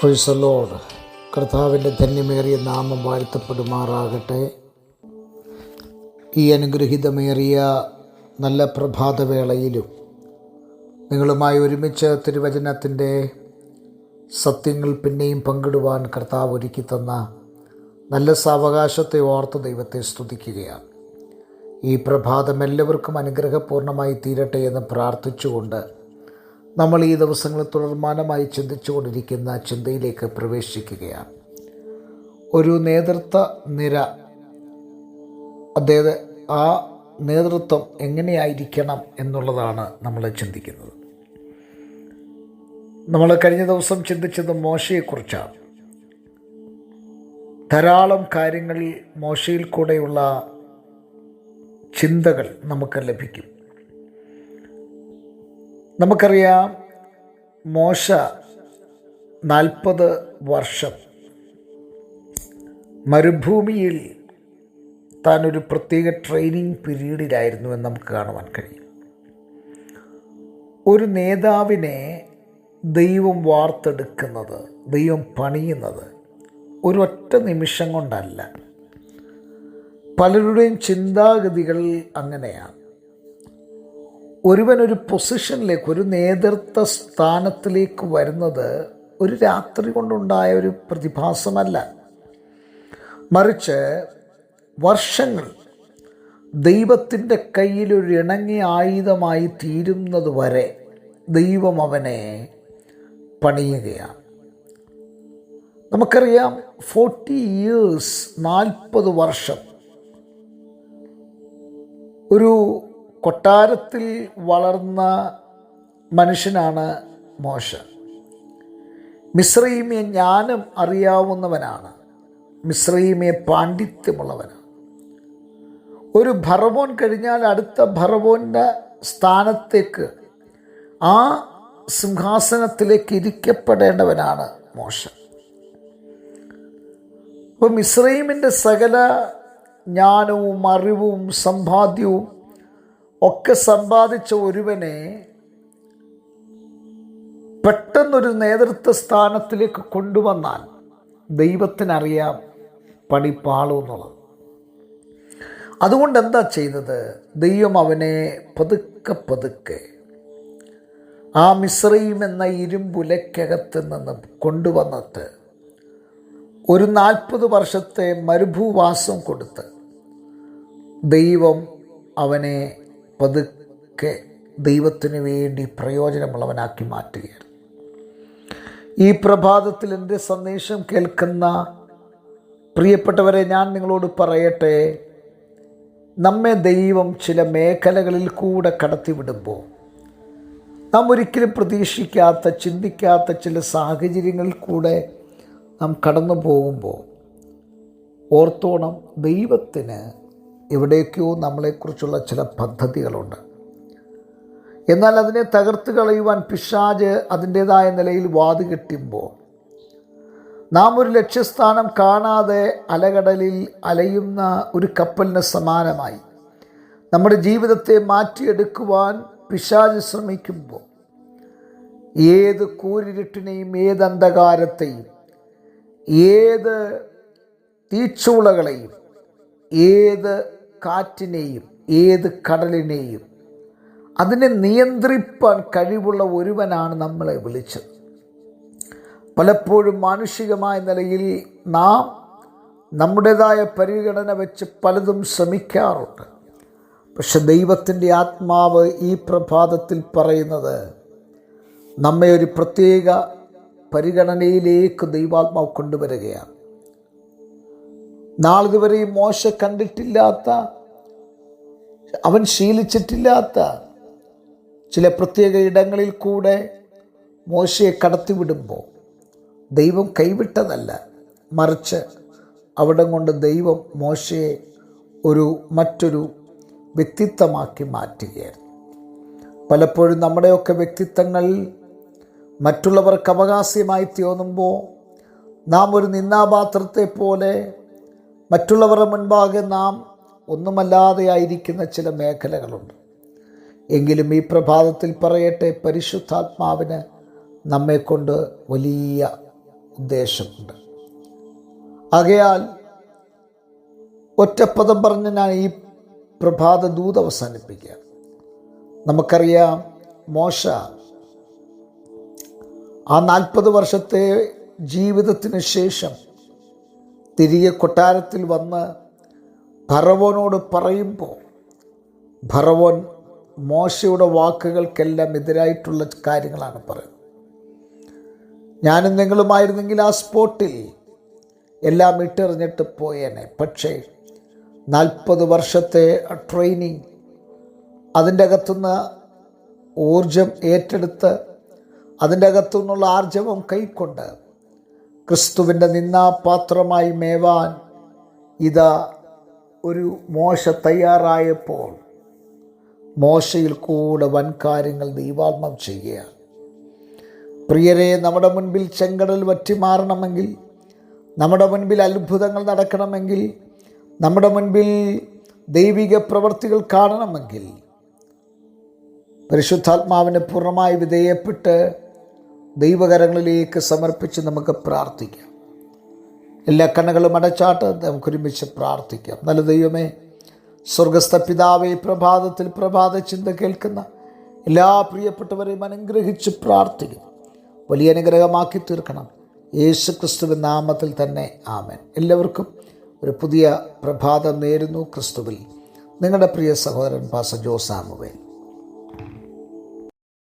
പ്രൊയ്സലോട് കർത്താവിന്റെ ധന്യമേറിയ നാമം വാഴ്ത്തപ്പെടുമാറാകട്ടെ. ഈ അനുഗ്രഹീതമേറിയ നല്ല പ്രഭാതവേളയിലും നിങ്ങളുമായി ഒരുമിച്ച് തിരുവചനത്തിന്റെ സത്യങ്ങൾ പിന്നെയും പങ്കിടുവാൻ കർത്താവ് ഒരുക്കി തന്ന നല്ല സാവകാശത്തെ ഓർത്ത് ദൈവത്തെ സ്തുതിക്കുകയാണ്. ഈ പ്രഭാതം എല്ലാവർക്കും അനുഗ്രഹപൂർണമായി തീരട്ടെ എന്ന് പ്രാർത്ഥിച്ചുകൊണ്ട് നമ്മൾ ഈ ദിവസങ്ങളിൽ തുടർമാനമായി ചിന്തിച്ചുകൊണ്ടിരിക്കുന്ന ചിന്തയിലേക്ക് പ്രവേശിക്കുകയാണ്. ഒരു നേതൃത്വ നിര അതായത് ആ നേതൃത്വം എങ്ങനെയായിരിക്കണം എന്നുള്ളതാണ് നമ്മൾ ചിന്തിക്കുന്നത്. നമ്മൾ കഴിഞ്ഞ ദിവസം ചിന്തിച്ചത് മോശയെക്കുറിച്ചാണ്. ധാരാളം കാര്യങ്ങളിൽ മോശയിൽ കൂടെയുള്ള ചിന്തകൾ നമുക്ക് ലഭിക്കും. നമുക്കറിയാം മോശ നാൽപ്പത് വർഷം. മരുഭൂമിയിൽ താൻ ഒരു പ്രത്യേക ട്രെയിനിങ് പീരീഡിലായിരുന്നു എന്ന് നമുക്ക് കാണുവാൻ കഴിയും. ഒരു നേതാവിനെ ദൈവം വാർത്തെടുക്കുന്നത് ദൈവം പണിയുന്നത് ഒരൊറ്റ നിമിഷം കൊണ്ടല്ല. പലരുടെയും ചിന്താഗതികൾ അങ്ങനെയാണ്. ഒരുവൻ ഒരു പൊസിഷനിലേക്ക് ഒരു നേതൃത്വ സ്ഥാനത്തിലേക്ക് വരുന്നത് ഒരു രാത്രി കൊണ്ടുണ്ടായ ഒരു പ്രതിഭാസമല്ല. മറിച്ച് വർഷങ്ങൾ ദൈവത്തിന്റെ കയ്യിൽ ഒരു ഇണങ്ങിയ ആയുധമായി തീരുന്നത് വരെ ദൈവം അവനെ പണിയുകയാണ്. നമുക്കറിയാം ഫോർട്ടി ഇയേഴ്സ് നാൽപ്പത് വർഷം ഒരു കൊട്ടാരത്തിൽ വളർന്ന മനുഷ്യനാണ് മോശ. മിശ്രീമിയെ ജ്ഞാനം അറിയാവുന്നവനാണ്. മിശ്രീമിയെ പാണ്ഡിത്യമുള്ളവനാണ്. ഒരു ഭറവോൻ കഴിഞ്ഞാൽ അടുത്ത ഭറവോന്റെ സ്ഥാനത്തേക്ക് ആ സിംഹാസനത്തിലേക്ക് ഇരിക്കപ്പെടേണ്ടവനാണ് മോശ. അപ്പോൾ ഇസ്രൈമിന്റെ സകല ജ്ഞാനവും അറിവും സമ്പാദ്യവും ഒക്കെ സമ്പാദിച്ച ഒരുവനെ പെട്ടെന്നൊരു നേതൃത്വ സ്ഥാനത്തിലേക്ക് കൊണ്ടുവന്നാൽ ദൈവത്തിനറിയാം പണി പാളുമെന്നുള്ളത് അതുകൊണ്ട് എന്താ ചെയ്തത് ദൈവം അവനെ പതുക്കെ പതുക്കെ ആ മിശ്രയും എന്ന ഇരുമ്പുലക്കകത്ത് നിന്ന് കൊണ്ടുവന്നിട്ട് ഒരു നാൽപ്പത് വർഷത്തെ മരുഭൂവാസം കൊടുത്ത് ദൈവം അവനെ പതുക്കെ ദൈവത്തിന് വേണ്ടി പ്രയോജനമുള്ളവനാക്കി മാറ്റുകയാണ്. ഈ പ്രഭാതത്തിൽ എന്റെ സന്ദേശം കേൾക്കുന്ന പ്രിയപ്പെട്ടവരെ ഞാൻ നിങ്ങളോട് പറയട്ടെ നമ്മെ ദൈവം ചില മേഖലകളിൽ കൂടെ കടത്തിവിടുമ്പോൾ നാം ഒരിക്കലും പ്രതീക്ഷിക്കാത്ത ചിന്തിക്കാത്ത ചില സാഹചര്യങ്ങളിൽ കൂടെ നാം കടന്നു പോകുമ്പോൾ ഓർത്തോണം ദൈവത്തിന് എവിടേക്കോ നമ്മളെക്കുറിച്ചുള്ള ചില പദ്ധതികളുണ്ട്. എന്നാൽ അതിനെ തകർത്ത് കളയുവാൻ പിശാജ് അതിന്റേതായ നിലയിൽ വാതുകെട്ടുമ്പോൾ നാം ഒരു ലക്ഷ്യസ്ഥാനം കാണാതെ അലകടലിൽ അലയുന്ന ഒരു കപ്പലിന് സമാനമായി നമ്മുടെ ജീവിതത്തെ മാറ്റിയെടുക്കുവാൻ പിശാജ് ശ്രമിക്കുമ്പോൾ ഏത് കൂരിരുട്ടിനെയും ഏത് അന്ധകാരത്തെയും ഏത് തീച്ചൂളകളെയും ഏത് കാറ്റിനെയും ഏത് കടലിനെയും. അതിനെ നിയന്ത്രിപ്പാൻ കഴിവുള്ള ഒരുവനാണ് നമ്മളെ വിളിച്ചത്. പലപ്പോഴും മാനുഷികമായ നിലയിൽ നാം നമ്മുടേതായ പരിഗണന വെച്ച് പലതും ശ്രമിക്കാറുണ്ട്. പക്ഷെ ദൈവത്തിന്റെ ആത്മാവ് ഈ പ്രഭാതത്തിൽ പറയുന്നത് നമ്മെ ഒരു പ്രത്യേക പരിഗണനയിലേക്ക് ദൈവാത്മാവ് കൊണ്ടുവരികയാണ്. നാളിതുവരെ മോശ കണ്ടിട്ടില്ലാത്ത അവൻ ശീലിച്ചിട്ടില്ലാത്ത ചില പ്രത്യേക ഇടങ്ങളിൽ കൂടെ മോശയെ കടത്തിവിടുമ്പോൾ ദൈവം കൈവിട്ടതല്ല. മറിച്ച് അവിടെ കൊണ്ട് ദൈവം മോശയെ ഒരു മറ്റൊരു വ്യക്തിത്വമാക്കി മാറ്റുകയായിരുന്നു. പലപ്പോഴും നമ്മുടെയൊക്കെ വ്യക്തിത്വങ്ങൾ മറ്റുള്ളവർക്ക് അവകാശമായി തോന്നുമ്പോൾ നാം ഒരു നിന്നാപാത്രത്തെ പോലെ മറ്റുള്ളവരുടെ മുൻപാകെ നാം ഒന്നുമല്ലാതെ ആയിരിക്കുന്ന ചില മേഖലകളുണ്ട്. എങ്കിലും ഈ പ്രഭാതത്തിൽ പറയട്ടെ പരിശുദ്ധാത്മാവിന് നമ്മെക്കൊണ്ട് വലിയ ഉദ്ദേശമുണ്ട്. ആകയാൽ ഒറ്റപ്പദം പറഞ്ഞ് ഞാൻ ഈ പ്രഭാത ദൂത് അവസാനിപ്പിക്കുക നമുക്കറിയാം മോശ ആ നാൽപ്പത് വർഷത്തെ ജീവിതത്തിന് ശേഷം തിരികെ കൊട്ടാരത്തിൽ വന്ന് ഭറവോനോട് പറയുമ്പോൾ ഭറവോൻ മോശയുടെ വാക്കുകൾക്കെല്ലാം എതിരായിട്ടുള്ള കാര്യങ്ങളാണ് പറയുന്നത്. ഞാനും നിങ്ങളുമായിരുന്നെങ്കിൽ ആ സ്പോട്ടിൽ എല്ലാം ഇട്ടെറിഞ്ഞിട്ട് പോയേനെ. പക്ഷേ നാൽപ്പത് വർഷത്തെ ട്രെയിനിങ് അതിന്റെ അകത്തുനിന്ന് ഊർജം ഏറ്റെടുത്ത് അതിന്റെ അകത്തുനിന്നുള്ള ആർജവം കൈക്കൊണ്ട് ക്രിസ്തുവിന്റെ നിന്നാപാത്രമായി മേവാൻ ഇതാ ഒരു മോശ തയ്യാറായപ്പോൾ മോശയിൽ കൂടെ വൻ കാര്യങ്ങൾ ദൈവാത്മം ചെയ്യുകയാണ്. പ്രിയരെ നമ്മുടെ മുൻപിൽ ചെങ്കടൽ വറ്റി മാറണമെങ്കിൽ നമ്മുടെ മുൻപിൽ അത്ഭുതങ്ങൾ നടക്കണമെങ്കിൽ നമ്മുടെ മുൻപിൽ ദൈവിക പ്രവർത്തികൾ കാണണമെങ്കിൽ പരിശുദ്ധാത്മാവിന് പൂർണമായി വിധേയപ്പെട്ട് ദൈവകരങ്ങളിലേക്ക് സമർപ്പിച്ച് നമുക്ക് പ്രാർത്ഥിക്കാം. എല്ലാ കണ്ണുകളും അടച്ചാട്ട് നമുക്കൊരുമിച്ച് പ്രാർത്ഥിക്കാം. നല്ല ദൈവമേ സ്വർഗസ്ഥ പിതാവേ പ്രഭാതത്തിൽ പ്രഭാത ചിന്ത കേൾക്കുന്ന എല്ലാ പ്രിയപ്പെട്ടവരെയും അനുഗ്രഹിച്ച് പ്രാർത്ഥിക്കുന്നു. വലിയ അനുഗ്രഹമാക്കി തീർക്കണം. യേശു ക്രിസ്തുവിൻ നാമത്തിൽ തന്നെ ആമൻ. എല്ലാവർക്കും ഒരു പുതിയ പ്രഭാതം നേരുന്നു ക്രിസ്തുവിൽ. നിങ്ങളുടെ പ്രിയ സഹോദരൻ പാസ ജോസാമുവേൽ